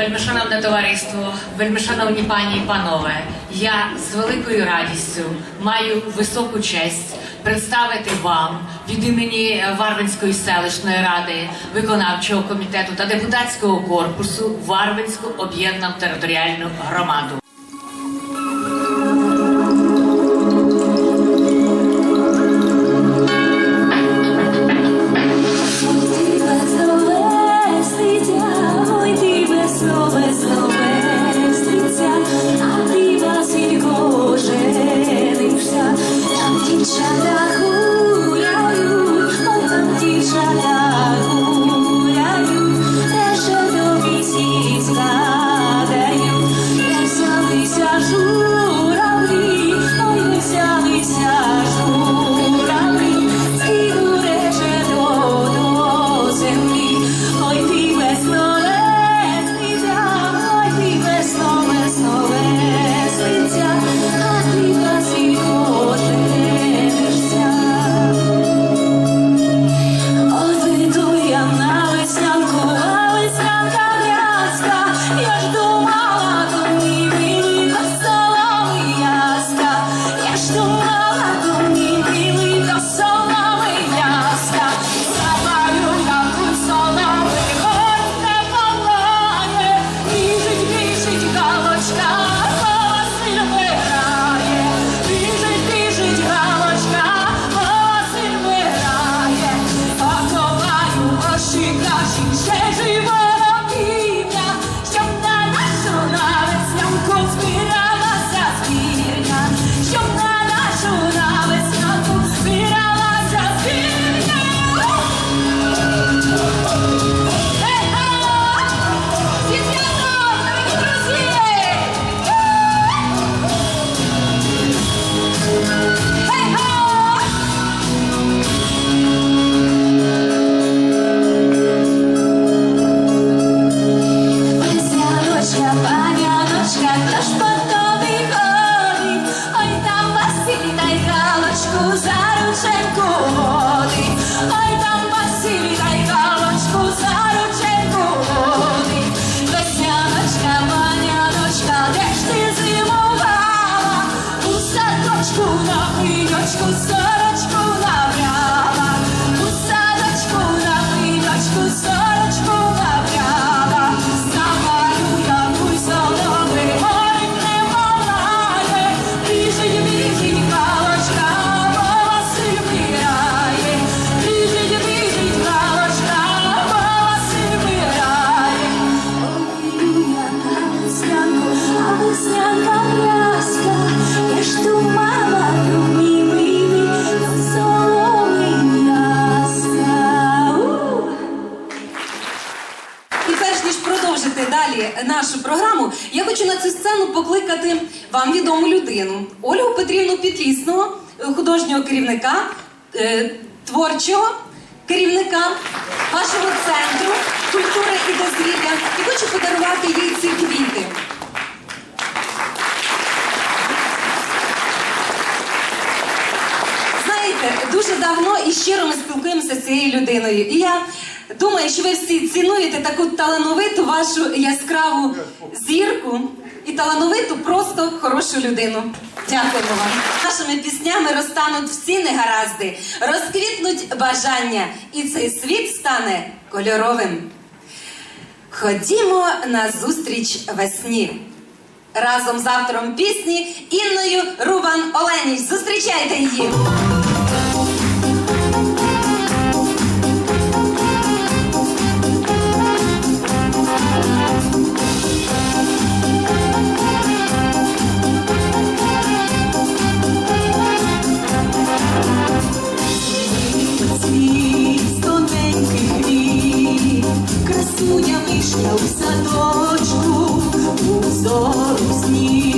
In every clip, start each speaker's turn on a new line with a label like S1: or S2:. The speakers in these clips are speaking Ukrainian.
S1: Вельмишановне товариство, вельмишановні пані і панове, я з великою радістю маю високу честь представити вам від імені Варвинської селищної ради, виконавчого комітету та депутатського корпусу Варвинську об'єднану територіальну громаду.
S2: людину Ольгу Петрівну Пітлісного, художнього керівника, е, творчого керівника вашого центру культури і дозвілля. І хочу подарувати їй ці квіти. Знаєте, дуже давно і щиро ми спілкуємося з цією людиною. І я думаю, що ви всі цінуєте таку талановиту вашу яскраву зірку і талановиту, просто хорошу людину. Дякуємо вам. Нашими піснями розтануть всі негаразди, розквітнуть бажання, і цей світ стане кольоровим. Ходімо на зустріч весні. Разом з автором пісні Інною Рубан Оленіч. Зустрічайте її.
S3: Красуня мишка у садочку у
S4: зору сніг.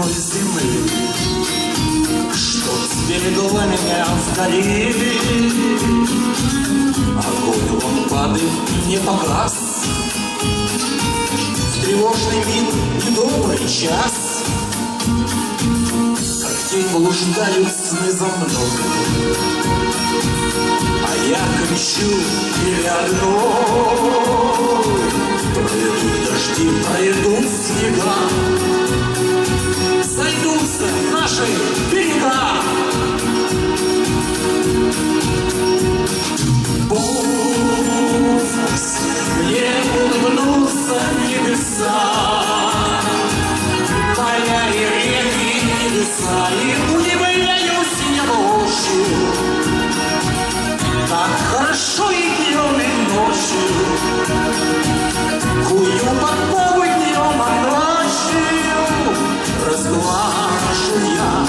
S4: Родной земли, Что сберегла меня вдали. Огонь лампады не погас, В тревожный миг недобрый час, Как тень блуждают сны за мной, А я кричу перед Пройдут дожди, пройдут снега, Сойдутся наши берега. Пусть мне улыбнутся небеса, Поля и И удивляюсь я ночью, Так хорошо и днем, ночью, Кую подковы днем, а ночью Разглажу я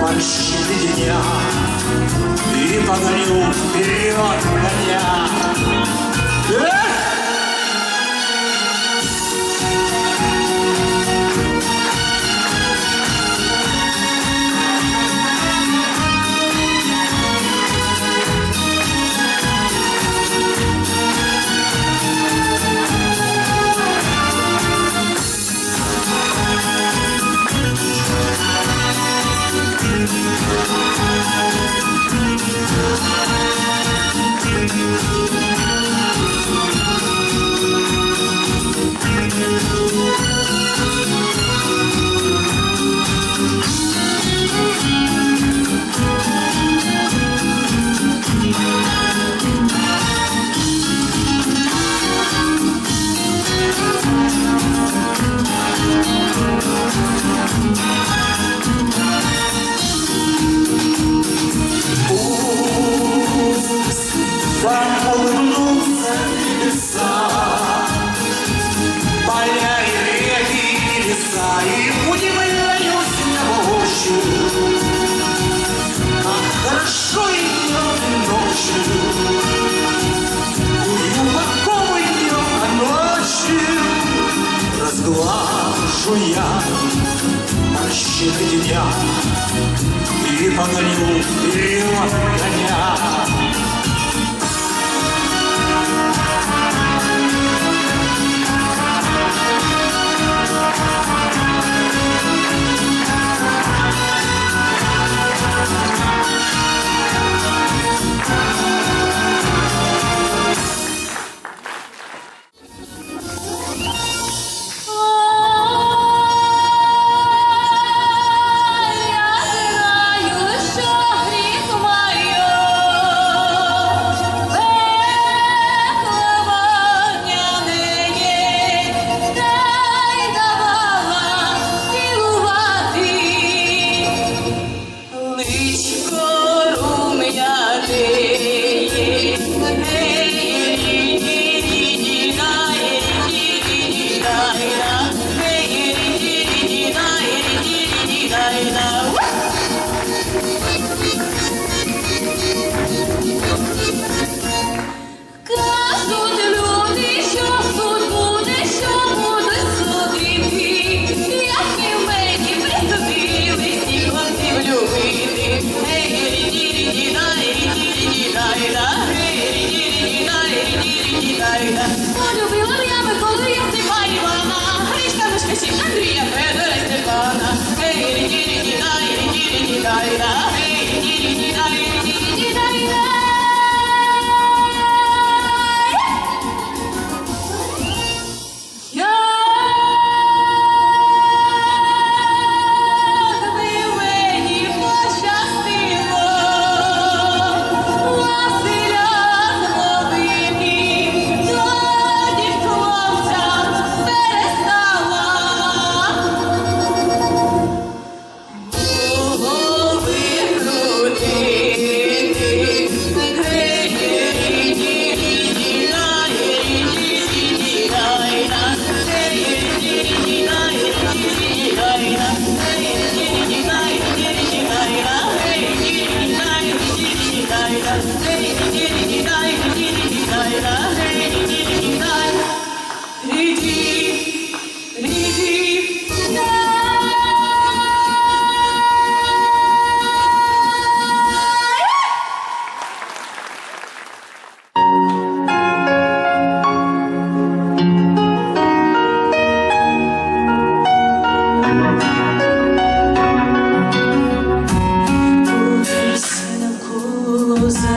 S4: морщины дня И погоню вперед коня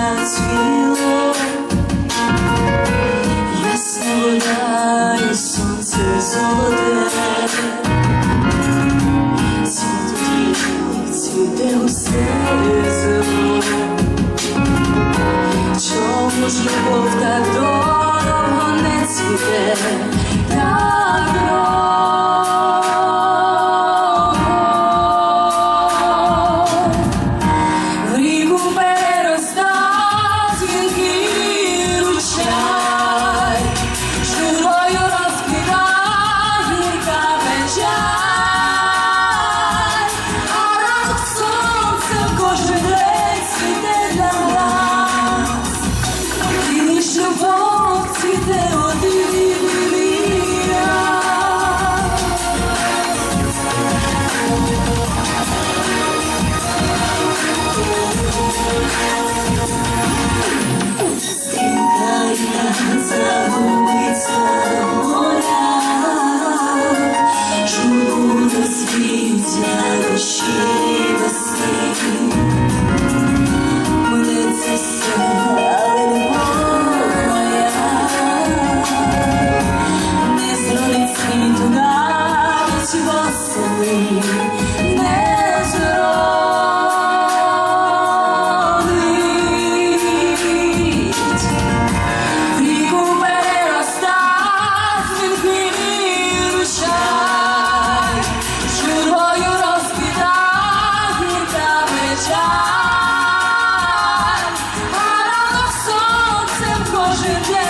S5: sometimes feels 世界。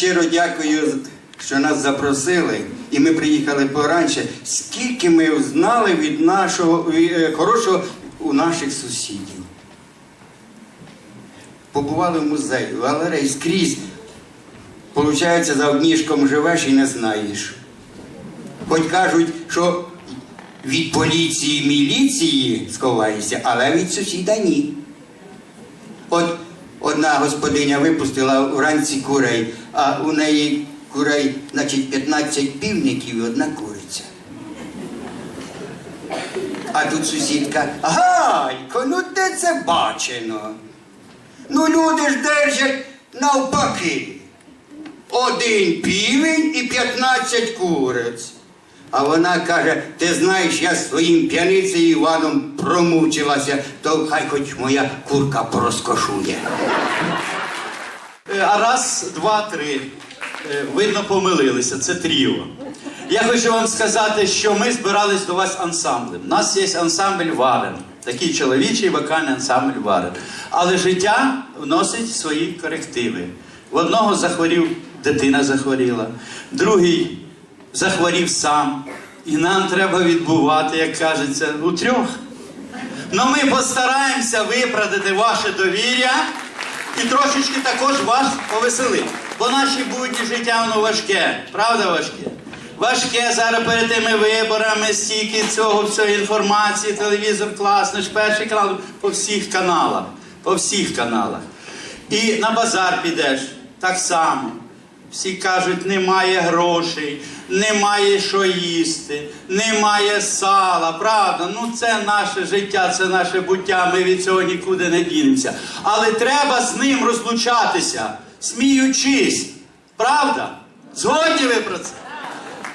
S5: Щиро дякую, що нас запросили, і ми приїхали поранше. Скільки ми знали від нашого е, хорошого у наших сусідів. Побували в музеї, в галереї скрізь. Получається, за одніжком живеш і не знаєш. Хоч кажуть, що від поліції міліції сховаєшся, але від сусіда ні. От одна господиня випустила вранці курей, а у неї курей, значить, 15 півників і одна куриця. А тут сусідка, гайко, ну де це бачено? Ну люди ж держать навпаки. Один півень і 15 куриць. А вона каже, ти знаєш, я своїм п'яницею Іваном промучилася, то хай хоч моя курка порозкошує.
S6: Е, А раз, два, три. Е, Видно, помилилися. Це тріо. Я хочу вам сказати, що ми збирались до вас ансамблем. У нас є ансамбль Варен. Такий чоловічий вокальний ансамбль Варен. Але життя вносить свої корективи. В одного захворів, дитина захворіла, другий захворів сам. І нам треба відбувати, як кажеться, у трьох. Ну ми постараємося виправдати ваше довір'я і трошечки також вас повеселить. Бо наші будні життя воно важке, правда важке? Важке зараз перед тими виборами, стільки цього, всього інформації, телевізор класний, перший канал по всіх каналах. По всіх каналах. І на базар підеш так само. Всі кажуть, немає грошей, немає що їсти, немає сала. Правда, ну це наше життя, це наше буття. Ми від цього нікуди не дінемося. Але треба з ним розлучатися, сміючись. Правда? Згодні ви про це?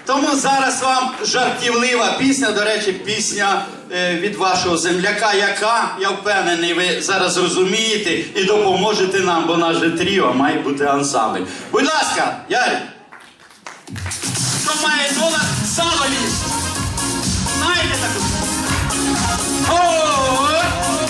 S6: Тому зараз вам жартівлива пісня, до речі, пісня від вашого земляка, яка, я впевнений, ви зараз розумієте і допоможете нам, бо наш же тріо має бути ансамбль. Будь ласка, Ярик. Хто має долар, ліс. Знаєте таку? О!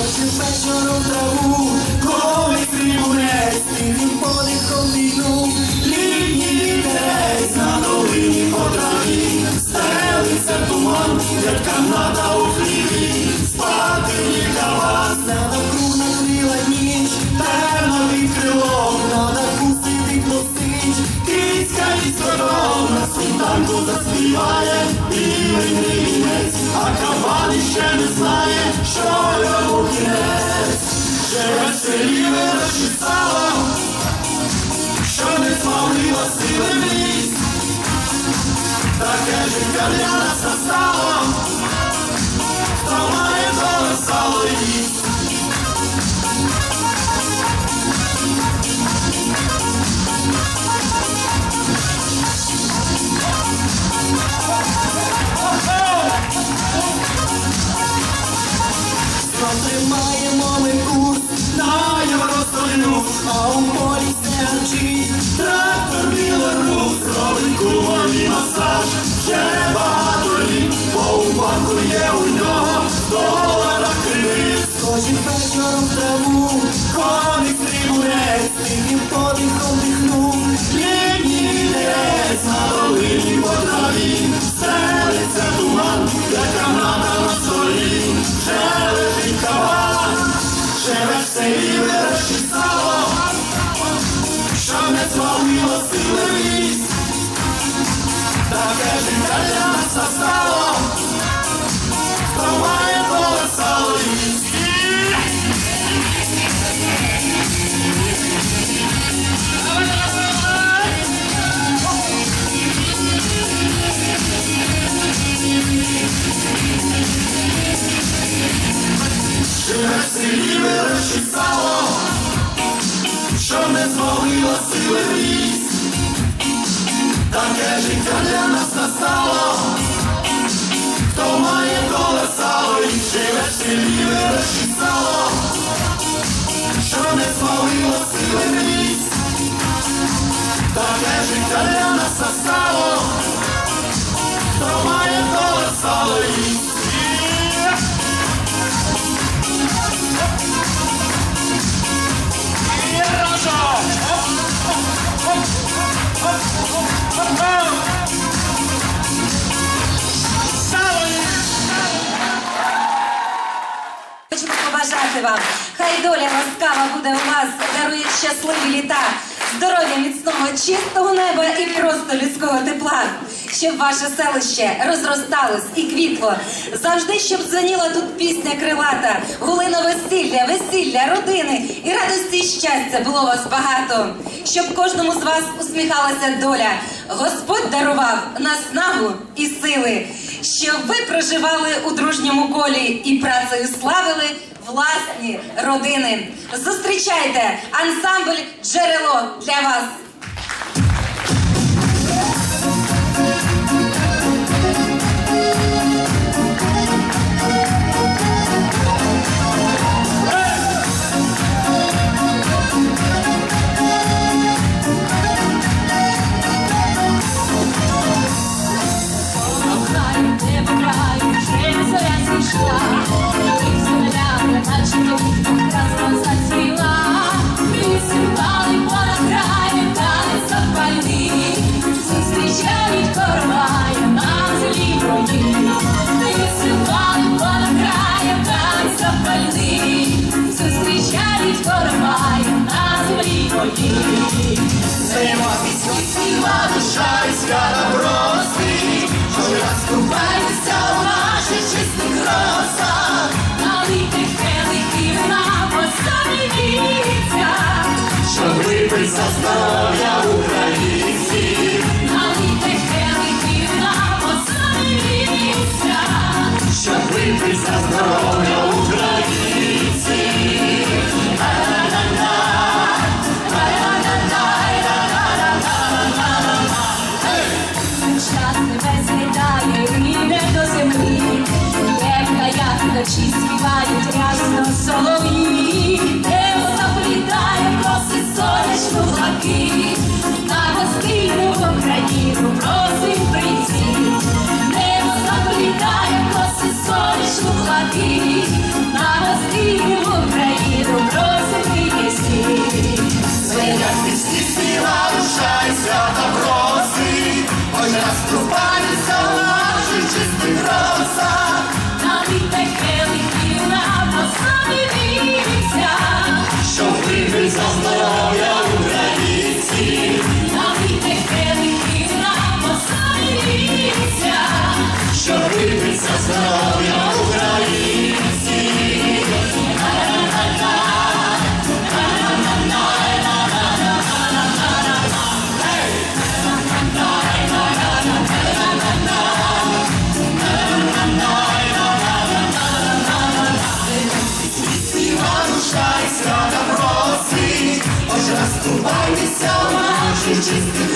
S7: Скочив вечором траву, коли стрімунець, тихим подихом війну, літній вітерець на долині по траві, стелиться туман, як каната у хліві, спати лікава, на даху накрила ніч, темно від крилом, на даху сидить носить, кицька із кором, на світанку заспіває, півень рівнець, а кабан іще не знає, що йому кінець, живе в селі вирощить що не змогла сили місць, таке життя для нас настало, Євростолю, а Таке життя для нас настало, хто має колесало і живе сілі, селі сало, що не звалило сили місць. Таке життя для нас настало, хто має доле сало
S2: побажати вам. Хай доля ласкава буде у вас, дарує щасливі літа, здоров'я міцного, чистого неба і просто людського тепла. Щоб ваше селище розросталось і квітло. Завжди, щоб дзвоніла тут пісня крилата, гулино весілля, весілля, родини і радості і щастя було вас багато. Щоб кожному з вас усміхалася доля. Господь дарував наснагу і сили, щоб ви проживали у дружньому колі і працею славили власні родини. Зустрічайте ансамбль джерело для вас.
S1: Не земля, наче
S7: щоб випити за здоров'я українців. She's